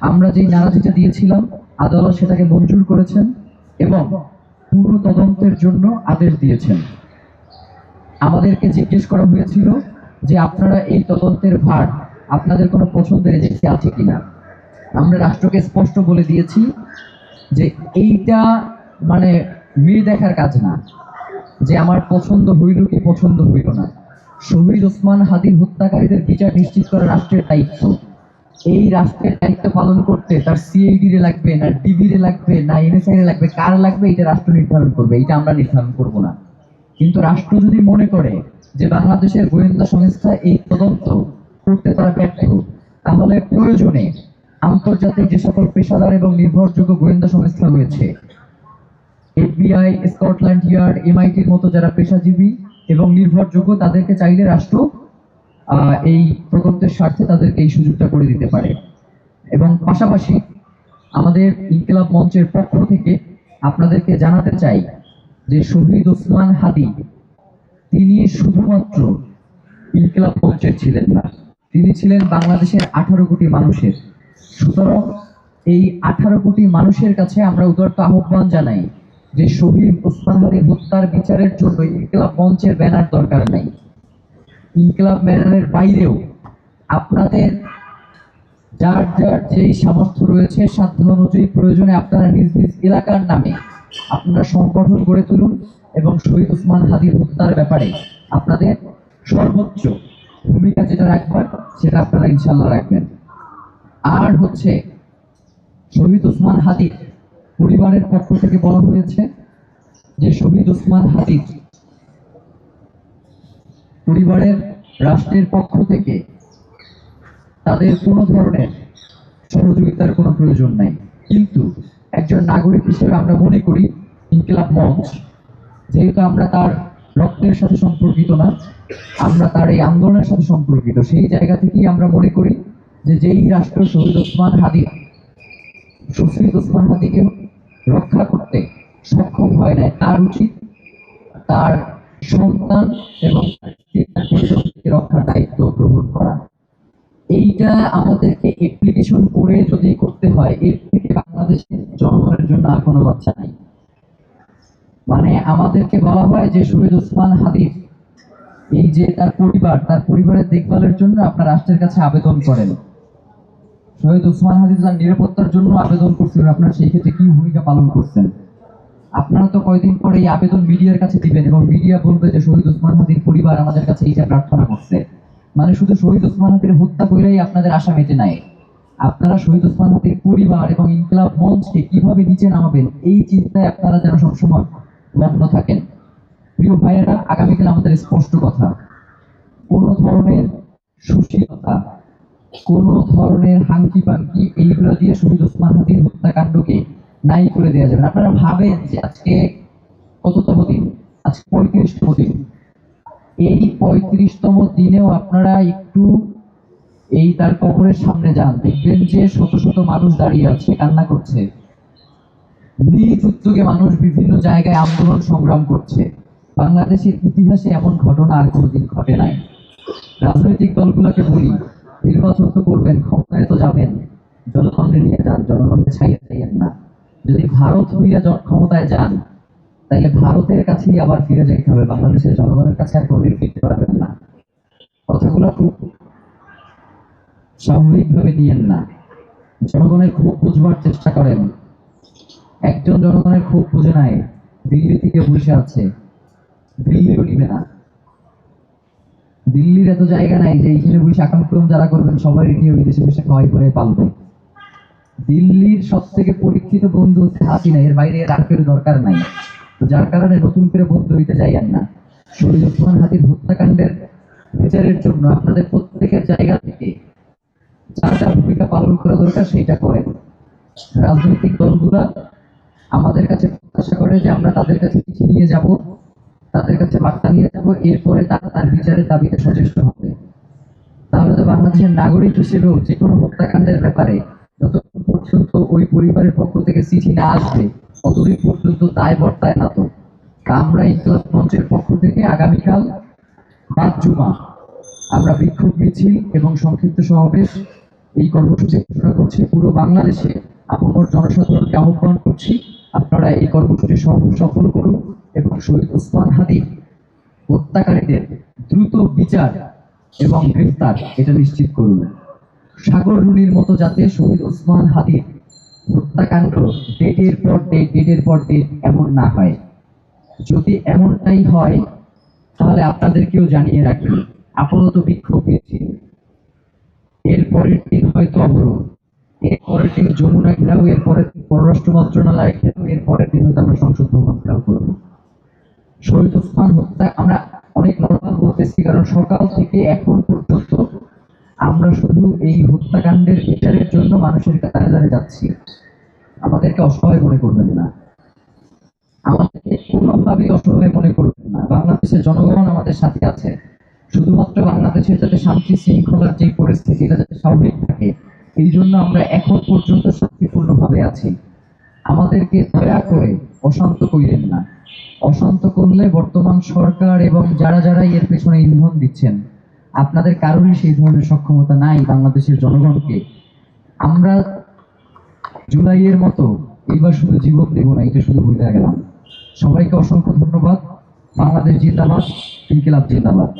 আমরা যেই নারাজিটা দিয়েছিলাম, আদালত সেটাকে মঞ্জুর করেছেন এবং পুরো তদন্তের জন্য আদেশ দিয়েছেন। আমাদেরকে জিজ্ঞেস করা হয়েছিল যে আপনারা এই তদন্তের ভার আপনাদের কোনো পছন্দের এজেন্সি আছে কিনা। আমরা রাষ্ট্রকে স্পষ্ট বলে দিয়েছি যে এইটা মানে মেয়ে দেখার কাজ না, যে আমার পছন্দ হইল কি পছন্দ হইল না। শহীদ ওসমান হাদির হত্যাকারীদের বিচার নিশ্চিত করা রাষ্ট্রের দায়িত্ব। এই রাষ্ট্রের দায়িত্ব পালন করতে তার সিআইডি রে লাগবে, না ডিবি রে লাগবে, না এনএসআই রে লাগবে, কার লাগবে, এটা রাষ্ট্র নির্ধারণ করবে, এটা আমরা নির্ধারণ করব না। কিন্তু রাষ্ট্র যদি মনে করে যে বাংলাদেশের গোয়েন্দা সংস্থা এই তদন্ত করতে তারা ব্যর্থ, তাহলে প্রয়োজনে আন্তর্জাতিক যে সকল পেশাদার এবং নির্ভরযোগ্য গোয়েন্দা সংস্থা রয়েছে এফবিআই স্কটল্যান্ড ইয়ার্ড এমআইটির মতো যারা পেশাজীবী এবং নির্ভরযোগ্য, তাদেরকে চাইলে রাষ্ট্র এই তদন্তের স্বার্থে তাদেরকে এই সুযোগটা করে দিতে পারে। এবং পাশাপাশি আমাদের ইনকিলাব মঞ্চের পক্ষ থেকে আপনাদেরকে জানাতে চাই যে শহীদ ওসমান হাদি, তিনি শুধুমাত্র ইনকিলাব মঞ্চের ছিলেন না, তিনি ছিলেন বাংলাদেশের আঠারো কোটি মানুষের। সুতরাং এই আঠারো কোটি মানুষের কাছে আমরা উদারত আহ্বান জানাই যে শহীদ ওসমান হাদি হত্যার বিচারের জন্য ইনকিলাব মঞ্চের ব্যানার দরকার নাই। ইনকিলাব ব্যানারের বাইরেও আপনাদের যার যার যেই সামর্থ্য রয়েছে, সাধ্য অনুযায়ী প্রয়োজনে আপনারা নিজ নিজ এলাকার নামে আপনারা সংগঠন গড়ে তুলুন এবং শহীদ উসমান হাদির হত্যার ব্যাপারে আপনাদের সর্বোচ্চ ভূমিকা যেটা রাখবার, সেটা আপনারা ইনশাল্লাহ রাখবেন। আর হচ্ছে শহীদ ওসমান হাদির পরিবারের পক্ষ থেকে বলা হয়েছে যে শহীদ ওসমান হাদির পরিবারের, রাষ্ট্রের পক্ষ থেকে তাদের কোনো ধরনের সহযোগিতার কোনো প্রয়োজন নাই। কিন্তু একজন নাগরিক হিসেবে আমরা মনে করি ইনকিলাব মঞ্চ, যেহেতু আমরা তার রক্তের সাথে সম্পর্কিত না, আমরা তার এই আন্দোলনের সাথে সম্পর্কিত। সেই জায়গা থেকেই আমরা মনে করি যে যেই রাষ্ট্র শহীদ ওসমান হাদি শহীদ ওসমান হাদিকে রক্ষা করতে সক্ষম হয় নাই, তার উচিত তার সন্তান এবং তার পরিবারকে রক্ষার দায়িত্ব গ্রহণ করা এইটা আমাদেরকে অ্যাপ্লিকেশন করে যদি করতে হয়, এর থেকে বাংলাদেশের জনগণের জন্য আর কোনো লজ্জা নাই। মানে আমাদেরকে বলা হয় যে, শহীদ ওসমান হাদির এই যে তার পরিবার, তার পরিবারের দেখভালের জন্য আপনার রাষ্ট্রের কাছে আবেদন করেন। শহীদ ওসমান হাদির তার নিরাপত্তার জন্য আবেদন করছিলেন। আপনারা সেই ক্ষেত্রে কি ভূমিকা পালন করছেন? আপনারা তো কয়দিন পরে এই আবেদন মিডিয়ার কাছে দিবেন এবং মিডিয়া বলবে যে, শহীদ ওসমান হাদির পরিবার আমাদের কাছে এইটা প্রার্থনা করছে। মানে শুধু শহীদ ওসমান হাদির হত্যা করেই আপনাদের আশা মেটে নাই। আপনারা শহীদ ওসমান হাদির পরিবার এবং ইনকলাব মঞ্চকে কীভাবে নিচে নামাবেন, এই চিন্তায় আপনারা যেন সবসময় মগ্ন থাকেন। প্রিয় ভাইয়েরা, আগামীকাল আমাদের স্পষ্ট কথা। কোনো ধরনের সুশীলতা, কোনো ধরনের হাঙ্কি পাঙ্কি, এইগুলো দিয়ে শহীদ ওসমান হাদির হত্যাকাণ্ডকে নাই করে দেওয়া যাবে আপনারা ভাবেন যে আজকে কততম দিন? আজকে পঁয়ত্রিশতম দিন। এই পঁয়ত্রিশতম দিনেও আপনারা একটু এই তার কবরের সামনে যান। দেখবেন যে শত শত মানুষ দাঁড়িয়ে আছে, কান্না করছে। নিজ উদ্যোগে মানুষ বিভিন্ন জায়গায় আন্দোলন সংগ্রাম করছে। বাংলাদেশের ইতিহাসে এমন ঘটনা আর কোনোদিন ঘটে নাই। রাজনৈতিক দলগুলোকে বলি, নির্বাচন তো করবেন, ক্ষমতায় তো যাবেন। জনগণকে নিয়ে যান, জনগণকে ছাইয়ে চাইয়েন না। যদি ভারত হইয়া ক্ষমতায় যান তাহলে ভারতের কাছেই আবার ফিরে যাইতে হবে, বাংলাদেশের জনগণের কাছে আর কোনোদিন ফিরতে পারবেন না। কথাগুলো খুব স্বাভাবিকভাবে নিয়েন না। জনগণের ক্ষোভ বুঝবার চেষ্টা করেন। একজন জনগণের ক্ষোভ বুঝে নাই, দিল্লি থেকে বসে আছে। দিল্লিও নিবে না। দিল্লির এত জায়গা নাই যে এইখানে বসে আকামক্রম যারা করবেন, সবাই নিয়ে বিদেশে বসে খাওয়াই করে পালবে। দিল্লির সব থেকে পরীক্ষিত বন্ধু হচ্ছে হাসিনা, এর বাইরে আর কেউ দরকার নাই। যার কারণে নতুন করে বন্ধু হইতে যাইয়েন না। শহীদ ওসমান হাদির হত্যাকাণ্ডের বিচারের জন্য আপনাদের প্রত্যেকের জায়গা থেকে যা যা ভূমিকা পালন করা দরকার সেইটা করেন। রাজনৈতিক দলগুলা আমাদের কাছে প্রত্যাশা করে যে আমরা তাদের কাছে চিঠি নিয়ে যাব, তাদের কাছে বার্তা নিয়ে যাব, এরপরে তারা তার বিচারের দাবিতে সচেষ্ট হবে। তাহলে তো বাংলাদেশের নাগরিক হিসেবেও যে কোনো হত্যাকাণ্ডের ব্যাপারে যতক্ষণ পর্যন্ত ওই পরিবারের পক্ষ থেকে চিঠি না আসবে ততদিন পর্যন্ত দায় বর্তায় না তো? আমরা ইনকলাব মঞ্চের পক্ষ থেকে আগামীকাল বাদ জুমা। আমরা বিক্ষোভ মিছিল এবং সংক্ষিপ্ত সমাবেশ এই কর্মসূচি ঘোষণা করছি। পুরো বাংলাদেশে আপামর জনসাধারণকে আহ্বান করছি। আপনারা এই কর্মসূচি সফল করুন এবং শহীদ ওসমান হাদি হত্যাকারীদের দ্রুত বিচার এবং গ্রেফতার, এটা নিশ্চিত করুন। সাগর রুনির মতো যাতে শহীদ ওসমান হাদির হত্যাকাণ্ড ডেটের পর ডেট, ডেটের পর ডেট এমন না হয়। যদি এমনটাই হয়, তাহলে আপনাদেরকেও জানিয়ে রাখি, আপাতত বিক্ষোভ দিয়েছি এর পরের দিন হয়তো অবরোধ। এর পরের দিন যমুনা ঘেরাও, এর পরের দিন পররাষ্ট্র মন্ত্রণালয় ঘেরাও, এর পরের দিন হয়তো আমরা সংসদ ভবন ঘেরাও করব। শহীদ ওসমান হত্যা আমরা অনেক নর্মাল বলতেছি, কারণ সকাল থেকে এখন পর্যন্ত আমরা শুধু এই হত্যাকাণ্ডের বিচারের জন্য মানুষের কাতারে দাঁড়ে যাচ্ছি। আমাদেরকে অসহায় মনে করবেন না। আমাদেরকে কোনোভাবেই অসহায় মনে করবেন না। বাংলাদেশের জনগণ আমাদের সাথে আছে। শুধুমাত্র বাংলাদেশের যাতে শান্তি শৃঙ্খলার যে পরিস্থিতি এটা যাতে স্বাভাবিক থাকে, এই জন্য আমরা এখন পর্যন্ত শান্তিপূর্ণভাবে আছি। আমাদেরকে দয়া করে অশান্ত করিলেন না। অশান্ত করলে বর্তমান সরকার এবং যারা যারা এর পেছনে ইন্ধন দিচ্ছেন আপনাদের কারণে সেই ধরনের সক্ষমতা নাই বাংলাদেশের জনগণকে। আমরা জুলাইয়ের মতো এইবার শুধু জীবন দেব না, এটা শুধু ভুলে গেলাম। সবাইকে অসংখ্য ধন্যবাদ। বাংলাদেশ জিন্দাবাদ, ইনকিলাব জিন্দাবাদ।